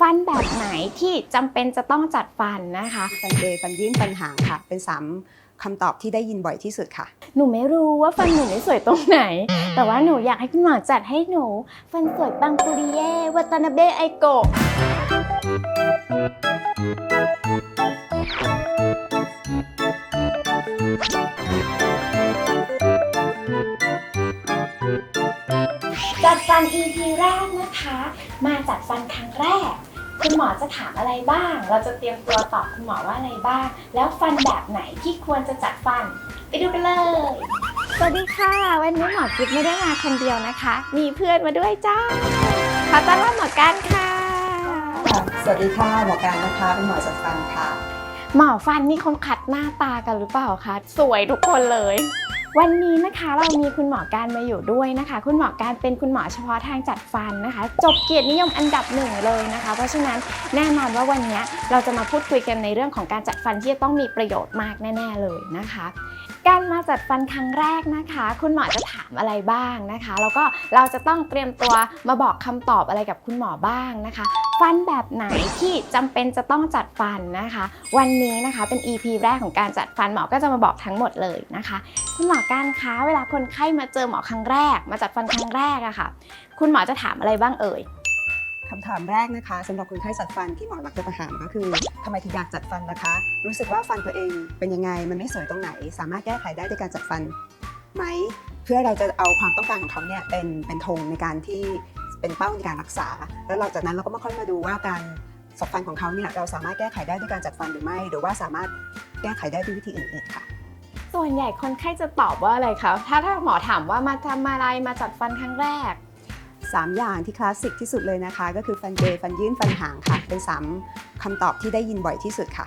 ฟันแบบไหนที่จำเป็นจะต้องจัดฟันนะคะ ฟันเดย์ฟันยื่นฟันหางค่ะ เป็นสามคำตอบที่ได้ยินบ่อยที่สุดค่ะ หนูไม่รู้ว่าฟันหนูไม่สวยตรงไหน แต่ว่าหนูอยากให้คุณหมอจัดให้หนู ฟันสวยปังปุริเย่วัตนาเบะไอโกะจัดฟัน EP แรกนะคะ มาจัดฟันครั้งแรก คุณหมอจะถามอะไรบ้าง เราจะเตรียมตัวตอบคุณหมอว่าอะไรบ้าง แล้วฟันแบบไหนที่ควรจะจัดฟัน ไปดูกันเลย สวัสดีค่ะ วันนี้หมอกิ๊บไม่ได้มาคนเดียวนะคะ มีเพื่อนมาด้วยจ้าขอต้อนรับหมอกันค่ะ สวัสดีค่ะหมอการนะคะ เป็นหมอจัดฟันค่ะ หมอฟันนี่เขาคัดหน้าตากันหรือเปล่าคะ สวยทุกคนเลย วันนี้นะคะเรามีคุณหมอการมาอยู่ด้วยนะคะ คุณหมอการเป็นคุณหมอเฉพาะทางจัดฟันนะคะ จบเกียรตินิยมอันดับหนึ่งเลยนะคะ เพราะฉะนั้นแน่นอนว่าวันนี้เราจะมาพูดคุยกันในเรื่องของการจัดฟันที่จะต้องมีประโยชน์มากแน่ ๆเลยนะคะ การมาจัดฟันครั้งแรกนะคะ คุณหมอจะถามอะไรบ้างนะคะ แล้วก็เราจะต้องเตรียมตัวมาบอกคำตอบอะไรกับคุณหมอบ้างนะคะ ฟันแบบไหนที่จำเป็นจะต้องจัดฟันนะคะ วันนี้นะคะเป็น EP แรกของการจัดฟันหมอก็จะมาบอกทั้งหมดเลยนะคะ คุณหมอการคะเวลาคนไข้มาเจอหมอครั้งแรก มาจัดฟันครั้งแรกอะค่ะ คุณหมอจะถามอะไรบ้างเอ่ย คำถามแรกนะคะสำหรับคนไข้จัดฟันที่หมอมักจะถามก็คือทำไมถึงอยากจัดฟันนะคะ รู้สึกว่าฟันตัวเองเป็นยังไงมันไม่สวยตรงไหน สามารถแก้ไขได้ด้วยการจัดฟันไหม เพื่อเราจะเอาความต้องการของเขาเนี่ยเป็นเป็นธงในการที่เป็นเป้าในการรักษา แล้วหลังจากนั้นเราก็มาค่อยมาดูว่าการสอบฟันของเขาเนี่ยเราสามารถแก้ไขได้ด้วยการจัดฟันหรือไม่ หรือว่าสามารถแก้ไขได้ด้วยวิธีอื่นๆค่ะส่วนใหญ่คนไข้จะตอบว่าอะไรคะถ้าถ้าหมอถามว่ามาทำอะไรมาจัดฟันครั้งแรก สามอย่างที่คลาสสิกที่สุดเลยนะคะ ก็คือฟันเดฟันยื่นฟันหางค่ะ เป็นสามคำตอบที่ได้ยินบ่อยที่สุดค่ะ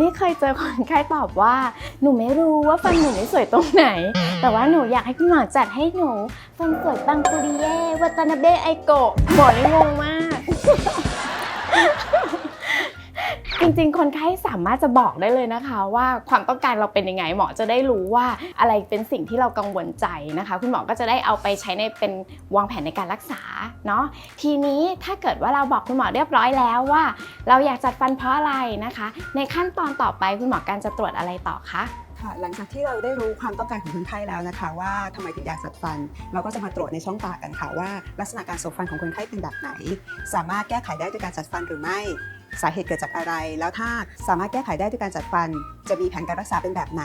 นี่เคยเจอคนไข้ตอบว่า หนูไม่รู้ว่าฟันหนูไม่สวยตรงไหน แต่ว่าหนูอยากให้คุณหมอจัดให้หนู ฟันสวยปังปุริเย่วัตนาเบะไอโกะหมอนี่งงมาก จริงๆ คนไข้สามารถจะบอกได้เลยนะคะ ว่าความต้องการเราเป็นยังไงหมอจะได้รู้ว่าอะไรเป็นสิ่งที่เรากังวลใจนะคะ คุณหมอก็จะได้เอาไปใช้ในเป็นวางแผนในการรักษาเนาะทีนี้ถ้าเกิดว่าเราบอกคุณหมอเรียบร้อยแล้วว่า เราอยากจัดฟันเพราะอะไรนะคะ ในขั้นตอนต่อไปคุณหมอการจะตรวจอะไรต่อคะค่ะหลังจากที่เราได้รู้ความต้องการของคนไข้แล้วนะคะ ว่าทำไมถึงอยากจัดฟัน เราก็จะมาตรวจในช่องปากกันค่ะว่า ลักษณะการสบฟันของคนไข้เป็นแบบไหน สามารถแก้ไขได้ด้วยการจัดฟันหรือไม่ สาเหตุเกิดจากอะไร แล้วถ้าสามารถแก้ไขได้ด้วยการจัดฟัน จะมีแผนการรักษาเป็นแบบไหน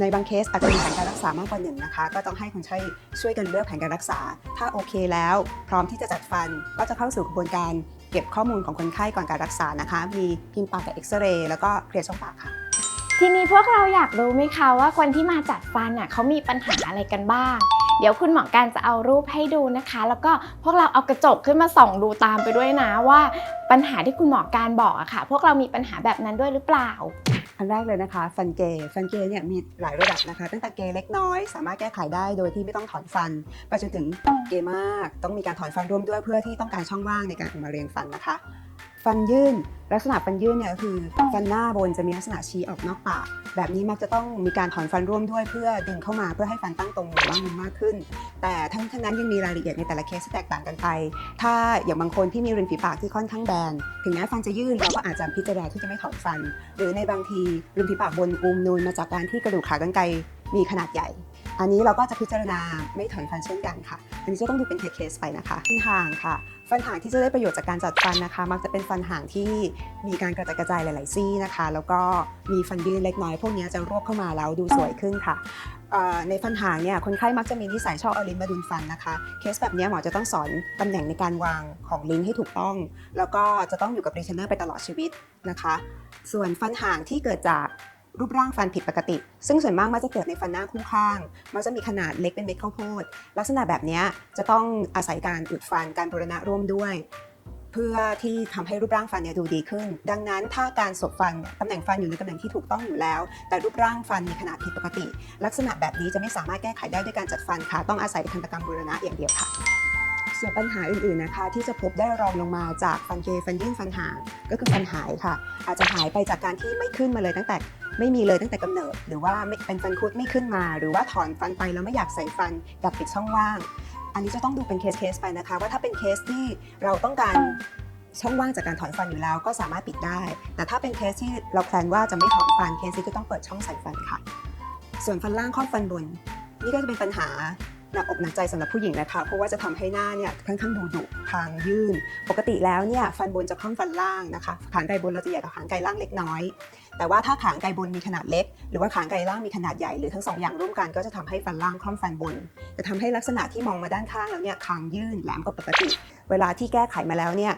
ในบางเคสอาจจะมีแผนการรักษามากกว่าหนึ่งนะคะ ก็ต้องให้คนไข้ช่วยกันเลือกแผนการรักษา ถ้าโอเคแล้ว พร้อมที่จะจัดฟันก็จะเข้าสู่กระบวนการเก็บข้อมูลของคนไข้ก่อนการรักษานะคะ มีพิมพ์ปากกับเอ็กซเรย์แล้วก็เคลียร์ช่องปากค่ะทีนี้พวกเราอยากรู้ไหมคะว่าคนที่มาจัดฟันอะเขามีปัญหาอะไรกันบ้าง เดี๋ยวคุณหมอการจะเอารูปให้ดูนะคะ แล้วก็พวกเราเอากระจกขึ้นมาส่องดูตามไปด้วยนะว่าปัญหาที่คุณหมอการบอกอะค่ะ พวกเรามีปัญหาแบบนั้นด้วยหรือเปล่า อันแรกเลยนะคะ ฟันเกย์ฟันเกย์เนี่ยมีหลายระดับนะคะ ตั้งแต่เกย์เล็กน้อย สามารถแก้ไขได้โดยที่ไม่ต้องถอนฟันไปจนถึงเกย์มาก ต้องมีการถอนฟันร่วมด้วยเพื่อที่ต้องการช่องว่างในการออกมาเรียงฟันนะคะ ฟันยื่น ลักษณะฟันยื่นเนี่ยคือฟันหน้าบนจะมีลักษณะชี้ออกนอกปากแบบนี้มักจะต้องมีการถอนฟันร่วมด้วยเพื่อดึงเข้ามาเพื่อให้ฟันตั้งตรงหรือว่ามุมมากขึ้น แต่ทั้งทั้งนั้นยังมีรายละเอียดในแต่ละเคสที่แตกต่างกันไป ถ้าอย่างบางคนที่มีริมฝีปากที่ค่อนข้างแบนถึงแม้ฟันจะยื่นเราก็อาจจะพิจารณาที่จะไม่ถอนฟัน หรือในบางทีริมฝีปากบนอุมนูนมาจากการที่กระดูกขากรรไกรมีขนาดใหญ่ อันนี้เราก็จะพิจารณาไม่ถอนฟันเช่นกันค่ะ อันนี้จะต้องดูเป็นเคสไปนะคะฟันห่างค่ะ ฟันห่างที่จะได้ประโยชน์จากการจัดฟันนะคะ มักจะเป็นฟันห่างที่มีการกระจายกระจายหลาย ๆ ซี่นะคะ แล้วก็มีฟันยื่นเล็กน้อยพวกนี้จะรวบเข้ามาแล้วดูสวยขึ้นค่ะในฟันห่างเนี่ยคนไข้มักจะมีนิสัยชอบเอาลิ้นมาดุนฟันนะคะ เคสแบบนี้หมอจะต้องสอนตำแหน่งในการวางของลิ้นให้ถูกต้อง แล้วก็จะต้องอยู่กับรีเทนเนอร์ไปตลอดชีวิตนะคะ ส่วนฟันห่างที่เกิดจาก รูปร่างฟันผิดปกติ ซึ่งส่วนมากมักจะเกิดในฟันหน้าคู่ข้าง มักจะมีขนาดเล็กเป็นเม็ดข้าวโพด ลักษณะแบบนี้จะต้องอาศัยการอุดฟันการบูรณะร่วมด้วย เพื่อที่ทำให้รูปร่างฟันเนี่ยดูดีขึ้น ดังนั้นถ้าการสบฟันตำแหน่งฟันอยู่ในตำแหน่งที่ถูกต้องอยู่แล้ว แต่รูปร่างฟันมีขนาดผิดปกติ ลักษณะแบบนี้จะไม่สามารถแก้ไขได้ด้วยการจัดฟันค่ะ ต้องอาศัยทันตกรรมบูรณะอย่างเดียวค่ะส่วนปัญหาอื่นๆนะคะ ที่จะพบได้รองลงมาจากฟันเกฟันยื่นฟันห่างก็คือฟันหายค่ะ อาจจะหายไปจากการที่ไม่ขึ้นมาเลยตั้งแต่ ไม่มีเลยตั้งแต่กำเนิด หรือว่าเป็นฟันคุดไม่ขึ้นมา หรือว่าถอนฟันไปแล้วไม่อยากใส่ฟันอยากปิดช่องว่าง อันนี้จะต้องดูเป็นเคสเคสๆไปนะคะ ว่าถ้าเป็นเคสที่เราต้องการช่องว่างจากการถอนฟันอยู่แล้วก็สามารถปิดได้ แต่ถ้าเป็นเคสที่เราแพลนว่าจะไม่ถอนฟันเคสนี้ก็ต้องเปิดช่องใส่ฟันค่ะ ส่วนฟันล่างครอบฟันบน นี่ก็จะเป็นปัญหา หนักอกหนักใจสำหรับผู้หญิงนะคะ เพราะว่าจะทำให้หน้าเนี่ยค่อนข้างดูดุทางยื่น ปกติแล้วเนี่ยฟันบนจะคล่อมฟันล่างนะคะขางไกบนเราจะใหญ่กว่าขางไกล่างเล็กน้อย แต่ว่าถ้าขางไกบนมีขนาดเล็ก หรือว่าขางไกล่างมีขนาดใหญ่หรือทั้งสองอย่างร่วมกันก็จะทำให้ฟันล่างคล่อมฟันบนจะทำให้ลักษณะที่มองมาด้านข้างแล้วเนี่ยคางยื่นแหลมกว่าปกติ เวลาที่แก้ไขมาแล้วเนี่ย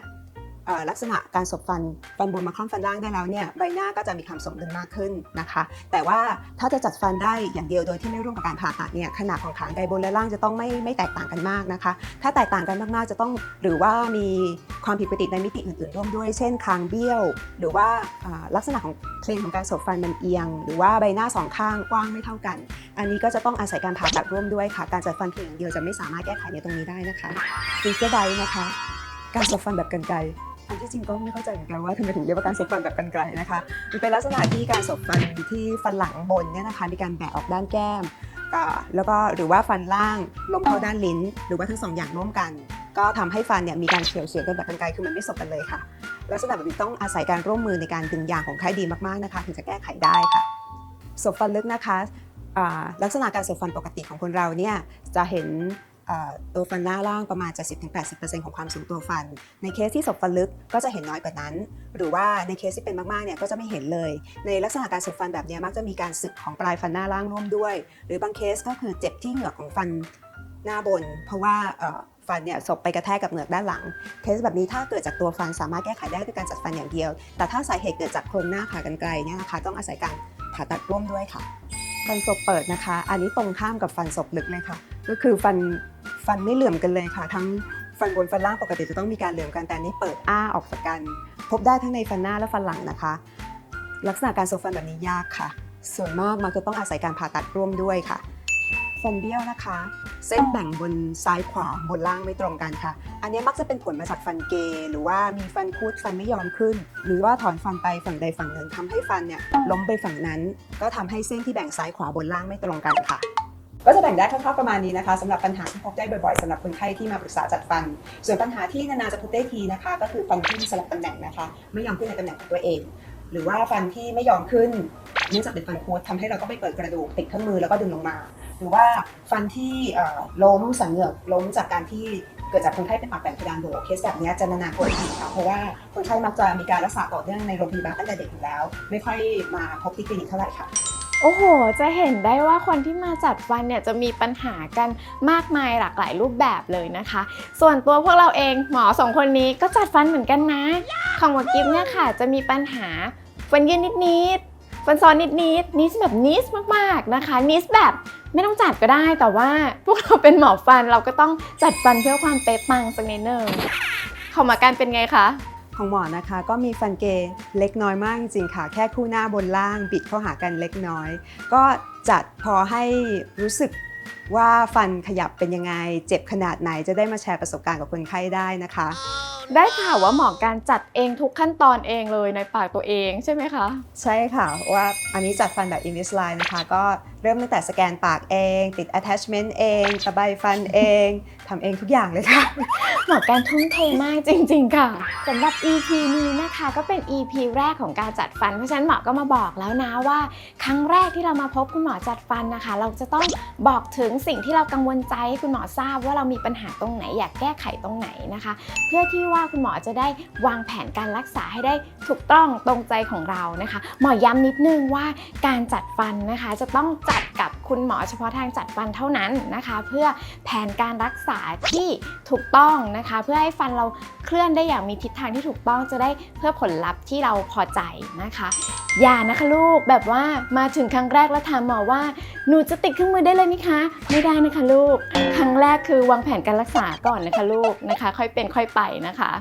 ลักษณะการสบฟันฟันบนมาคล่อมฟันล่างได้แล้วเนี่ยใบหน้าก็จะมีความสมดุลมากขึ้นนะคะ แต่ว่าถ้าจะจัดฟันได้อย่างเดียวโดยที่ไม่ร่วมกับการผ่าตัดเนี่ยขนาดของขางไกบนและล่างจะต้องไม่ไม่แตกต่างกันมากนะคะ ถ้าแตกต่างกันมากๆจะต้องหรือว่ามีความผิดปกติในมิติอื่นๆร่วมด้วย เช่นคางเบี้ยว หรือว่าลักษณะของเพลงของการสบฟันมันเอียง หรือว่าใบหน้าสองข้างกว้างไม่เท่ากัน อันนี้ก็จะต้องอาศัยการผ่าตัดร่วมด้วยค่ะ การจัดฟันเพียงอย่างเดียวจะไม่สามารถแก้ไขในตรงนี้ได้นะคะฟิเซอร์ไดนะคะการสบฟันแบบกันไกล รอันที่จริงก็ไม่เข้าใจเหมือนกันว่าทำไมถึงเรียกว่าการสบฟันแบบกันไกรนะคะมันเป็นลักษณะที่การสบฟันที่ฟันหลังบนเนี่ยนะคะมีการแบะออกด้านแก้มก็แล้วก็หรือว่าฟันล่างล้มเข้าด้านลิ้น หรือว่าทั้งสองอย่างร่วมกัน ก็ทำให้ฟันเนี่ยมีการเฉียวเฉียงกันแบบกันไกรคือมันไม่สบกันเลยค่ะ ลักษณะแบบนี้ต้องอาศัยการร่วมมือในการดึงยางของค่ายดีมากๆนะคะ ถึงจะแก้ไขได้ค่ะสบฟันลึกนะคะลักษณะการสบฟันปกติของคนเราเนี่ยจะเห็น ตัวฟันหน้าล่างประมาณ 70-80%ของความสูงตัวฟัน ในเคสที่สบฟันลึกก็จะเห็นน้อยกว่านั้น หรือว่าในเคสที่เป็นมากๆเนี่ยก็จะไม่เห็นเลย ในลักษณะการสบฟันแบบนี้มักจะมีการสึกของปลายฟันหน้าล่างร่วมด้วย หรือบางเคสก็คือเจ็บที่เหงือกของฟันหน้าบน เพราะว่าฟันเนี่ยสบไปกระแทกกับเหงือกด้านหลัง เคสแบบนี้ถ้าเกิดจากตัวฟันสามารถแก้ไขได้ด้วยการจัดฟันอย่างเดียว แต่ถ้าสาเหตุเกิดจากโครงหน้าขากรรไกรเนี่ยนะคะต้องอาศัยการผ่าตัดร่วมด้วยค่ะ ฟันศพเปิดนะคะ อันนี้ตรงข้ามกับฟันศพลึกเลยค่ะ ก็คือฟัน ฟันไม่เหลื่อมกันเลยค่ะ ทั้งฟันบนฟันล่างปกติจะต้องมีการเหลื่อมกันแต่อันนี้เปิดอ้าออกจากกัน พบได้ทั้งในฟันหน้าและฟันหลังนะคะ ลักษณะการศพฟันแบบนี้ยากค่ะ ส่วนมากมักจะต้องอาศัยการผ่าตัดร่วมด้วยค่ะฟันเบี้ยวนะคะ เส้นแบ่งบนซ้ายขวาบนล่างไม่ตรงกันค่ะ อันนี้มักจะเป็นผลมาจากฟันเก หรือว่ามีฟันคุดฟันไม่ยอมขึ้น หรือว่าถอนฟันไปฝั่งใดฝั่งหนึ่งทำให้ฟันเนี่ยล้มไปฝั่งนั้น ก็ทำให้เส้นที่แบ่งซ้ายขวาบนล่างไม่ตรงกันค่ะ ก็จะแบ่งได้คร่าวๆประมาณนี้นะคะสำหรับปัญหาที่พบได้บ่อยๆสำหรับคนไข้ที่มาปรึกษาจัดฟัน ส่วนปัญหาที่นานๆจะพบได้ทีนะคะ ก็คือฟันที่สลับตำแหน่งนะคะ ไม่ยอมขึ้นในตำแหน่งของตัวเอง หรือว่าฟันที่ไม่ยอมขึ้นเนื่องจากเป็นฟันคุดทำให้เราต้องไปเปิดกระดูกติดเครื่องมือแล้วก็ดึงลงมา หรือว่าฟันที่เอ่อล้มสันเหงือกล้มจากการที่เกิดจากคนไข้เป็นปากแบ่งเพดานโหวเคสแบบนี้จะนานๆพบทีค่ะเพราะว่าคนไข้มักจะมีการรักษาต่อเนื่องในโรงพยาบาลตั้งแต่เด็กอยู่แล้ว ไม่ค่อยมาพบที่คลินิกเท่าไหร่ค่ะ โอ้โห จะเห็นได้ว่าคนที่มาจัดฟันเนี่ยจะมีปัญหากันมากมายหลากหลายรูปแบบเลยนะคะ ส่วนตัวพวกเราเองหมอสองคนนี้ก็จัดฟันเหมือนกันนะ ของหมอกิฟเนี่ยค่ะ จะมีปัญหาฟันยืนนิดๆฟันซ้อนนิดๆนิสแบบนิสมากๆนะคะนิสแบบไม่ต้องจัดก็ได้แต่ว่าพวกเราเป็นหมอฟันเราก็ต้องจัดฟันเพื่อความเป๊ะปังสักนิดนึงของหมาการเป็นไงคะ ของหมอนะคะ ก็มีฟันเกย์เล็กน้อยมากจริงๆค่ะ แค่คู่หน้าบนล่างบิดเข้าหากันเล็กน้อย ก็จัดพอให้รู้สึกว่าฟันขยับเป็นยังไง เจ็บขนาดไหนจะได้มาแชร์ประสบการณ์กับคนไข้ได้นะคะ ได้ข่าวว่าหมอการจัดเองทุกขั้นตอนเองเลยในปากตัวเองใช่ไหมคะ ใช่ค่ะว่าอันนี้จัดฟันแบบ Invisalign นะคะ ก็เริ่มตั้งแต่สแกนปากเอง ติด attachment เองตะไบฟันเอง ทำเองทุกอย่างเลยค่ะ หมอการทุ่มเทมากจริง ๆ ค่ะสำหรับ EP นี้นะคะก็เป็น EP แรกของการจัดฟัน เพราะฉะนั้นหมอก็มาบอกแล้วนะว่า ครั้งแรกที่เรามาพบคุณหมอจัดฟันนะคะ เราจะต้องบอกถึงสิ่งที่เรากังวลใจให้คุณหมอทราบว่าเรามีปัญหาตรงไหน อยากแก้ไขตรงไหนนะคะ เพื่อที่ว่าคุณหมอจะได้วางแผนการรักษาให้ได้ถูกต้องตรงใจของเรานะคะ หมอย้ำนิดนึงว่าการจัดฟันนะคะ จะต้องจัดกับคุณหมอเฉพาะทางจัดฟันเท่านั้นนะคะ เพื่อแผนการรักษาที่ถูกต้องนะคะ เพื่อให้ฟันเราเคลื่อนได้อย่างมีทิศทางที่ถูกต้องจะได้เพื่อผลลัพธ์ที่เราพอใจนะคะ อย่านะคะลูกแบบว่ามาถึงครั้งแรกแล้วถามหมอว่าหนูจะติดเครื่องมือได้เลยไหมคะ ไม่ได้นะคะลูก ครั้งแรกคือวางแผนการรักษาก่อนนะคะลูกนะคะ ค่อยเป็นค่อยไปนะคะ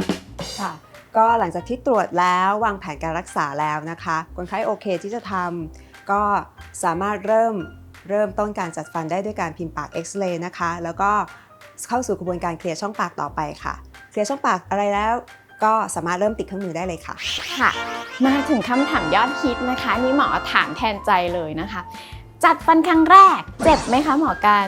ค่ะก็หลังจากที่ตรวจแล้ววางแผนการรักษาแล้วนะคะ คนไข้โอเคที่จะทำก็สามารถเริ่มเริ่มต้นการจัดฟันได้ด้วยการพิมพ์ปากเอ็กซเรย์นะคะ แล้วก็ เข้าสู่กระบวนการเคลียร์ช่องปากต่อไปค่ะ เคลียร์ช่องปากอะไรแล้ว ก็สามารถเริ่มติดเครื่องมือได้เลยค่ะ ค่ะ มาถึงคำถามยอดฮิตนะคะ นี่หมอถามแทนใจเลยนะคะ จัดฟันครั้งแรก เจ็บไหมคะหมอการ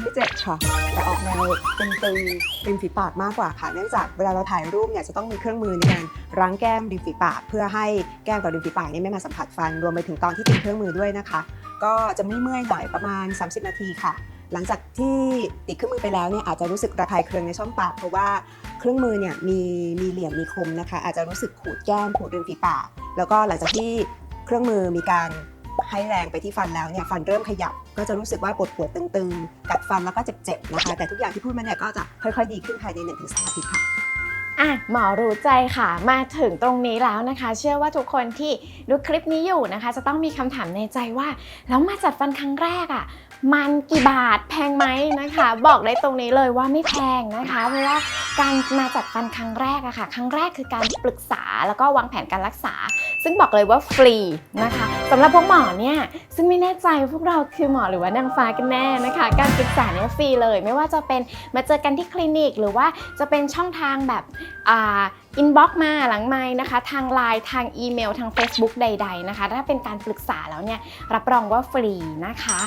ไม่เจ็บค่ะแต่ออกแนวตึงๆริมฝีปากมากกว่าค่ะ เนื่องจากเวลาเราถ่ายรูปเนี่ยจะต้องมีเครื่องมือในการล้างแก้มริมฝีปาก เพื่อให้แก้มกับริมฝีปากเนี่ยไม่มาสัมผัสฟันรวมไปถึงตอนที่ติดเครื่องมือด้วยนะคะ ก็จะไม่เมื่อยหน่อยประมาณ 30 นาทีค่ะ หลังจากที่ติดเครื่องมือไปแล้วเนี่ยอาจจะรู้สึกระคายเคืองในช่องปากเพราะว่าเครื่องมือเนี่ยมีมีเหลี่ยมมีคมนะคะ อาจจะรู้สึกขูดแก้มขูดริมฝีปาก แล้วก็หลังจากที่เครื่องมือมีการให้แรงไปที่ฟันแล้วเนี่ยฟันเริ่มขยับ ก็จะรู้สึกว่าปวดปวดตึงๆ กัดฟันแล้วก็เจ็บๆนะคะ แต่ทุกอย่างที่พูดมาเนี่ยก็จะค่อยๆ ดีขึ้นภายใน1-3อาทิตย์ค่ะอะหมอรู้ใจค่ะ มาถึงตรงนี้แล้วนะคะ เชื่อว่าทุกคนที่ดูคลิปนี้อยู่นะคะ จะต้องมีคำถามในใจว่าแล้วมาจัดฟันครั้งแรกอะ่ะ มันกี่บาทแพงไหมนะคะ บอกได้ตรงนี้เลยว่าไม่แพงนะคะเพราะว่าการมาจัดฟันครั้งแรกอะค่ะ ครั้งแรกคือการปรึกษาแล้วก็วางแผนการรักษา ซึ่งบอกเลยว่าฟรีนะคะสำหรับพวกหมอเนี่ยซึ่งไม่แน่ใจพวกเราคือหมอหรือว่านางฟ้ากันแน่นะคะ การปรึกษาเนี่ยฟรีเลย ไม่ว่าจะเป็นมาเจอกันที่คลินิก หรือว่าจะเป็นช่องทางแบบอ่าอินบ็อกมาหลังไม้นะคะ ทางไลน์ทางอีเมล ทาง Facebook ใด ๆ นะคะ ถ้าเป็นการปรึกษาแล้วเนี่ยรับรองว่าฟรีนะคะ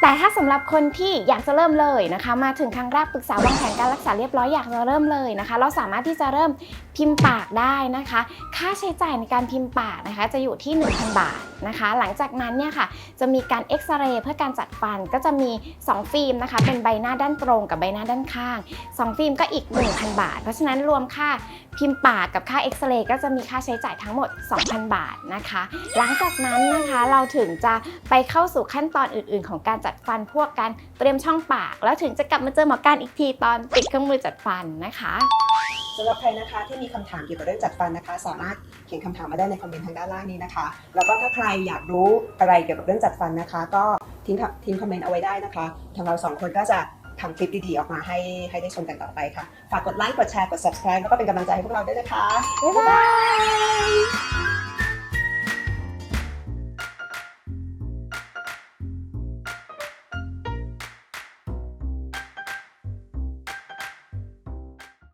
แต่ถ้าสำหรับคนที่อยากจะเริ่มเลยนะคะ มาถึงครั้งแรกปรึกษาวางแผนการรักษาเรียบร้อยอยากจะเริ่มเลยนะคะ เราสามารถที่จะเริ่มพิมพ์ปากได้นะคะ ค่าใช้จ่ายในการพิมพ์ปากนะคะ จะอยู่ที่ 1,000 บาทนะคะ หลังจากนั้นเนี่ยค่ะจะมีการเอ็กซเรย์เพื่อการจัดฟันก็จะมี 2 ฟิล์มนะคะ เป็นใบหน้าด้านตรงกับใบหน้าด้านข้าง 2 ฟิล์มก็อีก 1,000 บาท เพราะฉะนั้นรวมค่าพิมพ์ปากกับค่าเอ็กซเรย์ก็จะมีค่าใช้จ่ายทั้งหมด 2,000 บาทนะคะ หลังจากนั้นนะคะเราถึงจะไปเข้าสู่ขั้นตอนอื่น ๆ ของการจัดฟันพวกการเตรียมช่องปาก แล้วถึงจะกลับมาเจอหมอการอีกทีตอนติดเครื่องมือจัดฟันนะคะ สำหรับใครนะคะที่มีคำถามเกี่ยวกับเรื่องจัดฟันนะคะ สามารถเขียนคำถามมาได้ในคอมเมนต์ทางด้านล่างนี้นะคะ แล้วก็ถ้าใครอยากรู้อะไรเกี่ยวกับเรื่องจัดฟันนะคะ ก็ทิ้งทิ้งคอมเมนต์เอาไว้ได้นะคะทางเราสองคนก็จะทำคลิปดีๆ ออกมาให้ให้ได้ชมกันต่อไปค่ะ ฝากกดไลค์ กดแชร์ กด subscribe แล้วก็เป็นกำลังใจให้พวกเราด้วยนะคะ บ๊ายบาย